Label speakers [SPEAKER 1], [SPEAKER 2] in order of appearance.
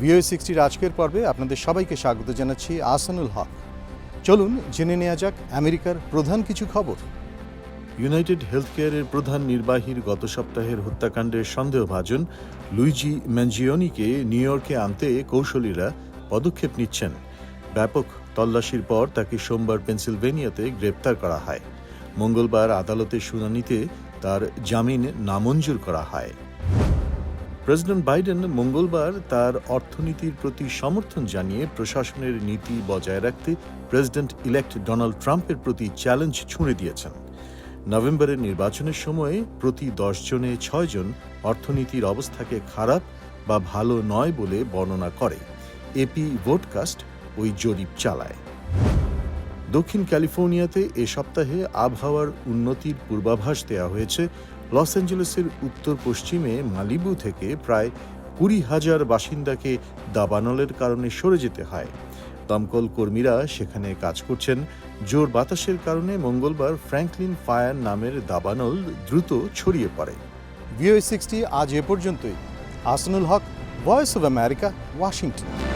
[SPEAKER 1] VOA সিক্সটির আজকের পর্বে আপনাদের সবাইকে স্বাগত জানাচ্ছি আসানুল হক। চলুন জেনে নেওয়া যাক আমেরিকার প্রধান কিছু খবর।
[SPEAKER 2] ইউনাইটেড হেলথ কেয়ারের প্রধান নির্বাহীর গত সপ্তাহের হত্যাকাণ্ডের সন্দেহভাজন লুইজি ম্যানজিওনিকে নিউ ইয়র্কে আনতে কৌশলীরা পদক্ষেপ নিচ্ছেন। ব্যাপক তল্লাশির পর তাকে সোমবার পেনসিলভেনিয়াতে গ্রেপ্তার করা হয়। মঙ্গলবার আদালতের শুনানিতে তার জামিন নামঞ্জুর করা হয়। প্রেসিডেন্ট বাইডেন মঙ্গলবার তার অর্থনীতির প্রতি সমর্থন জানিয়ে প্রশাসনের নীতি বজায় রাখতে প্রেসিডেন্ট ইলেক্ট ডোনাল্ড ট্রাম্পের প্রতি চ্যালেঞ্জ ছুঁড়ে দিয়েছেন। নভেম্বরের নির্বাচনের সময়ে প্রতি দশ জনে ছয়জন অর্থনীতির অবস্থাকে খারাপ বা ভালো নয় বলে বর্ণনা করে। এপি ভোটকাস্ট ওই জরিপ চালায়। দক্ষিণ ক্যালিফোর্নিয়াতে এ সপ্তাহে আবহাওয়ার উন্নতির পূর্বাভাস দেওয়া হয়েছে লস অ্যাঞ্জেলেসের উত্তর পশ্চিমে মালিবু থেকে প্রায় কুড়ি হাজার বাসিন্দাকে দাবানলের কারণে সরে যেতে হয়। দমকল কর্মীরা সেখানে কাজ করছেন। জোর বাতাসের কারণে মঙ্গলবার ফ্র্যাঙ্কলিন ফায়ার নামের দাবানল দ্রুত ছড়িয়ে পড়ে।
[SPEAKER 1] ভিওএ সিক্সটি আজ এ পর্যন্তই। Ahsanul Haque, Voice of America, Washington.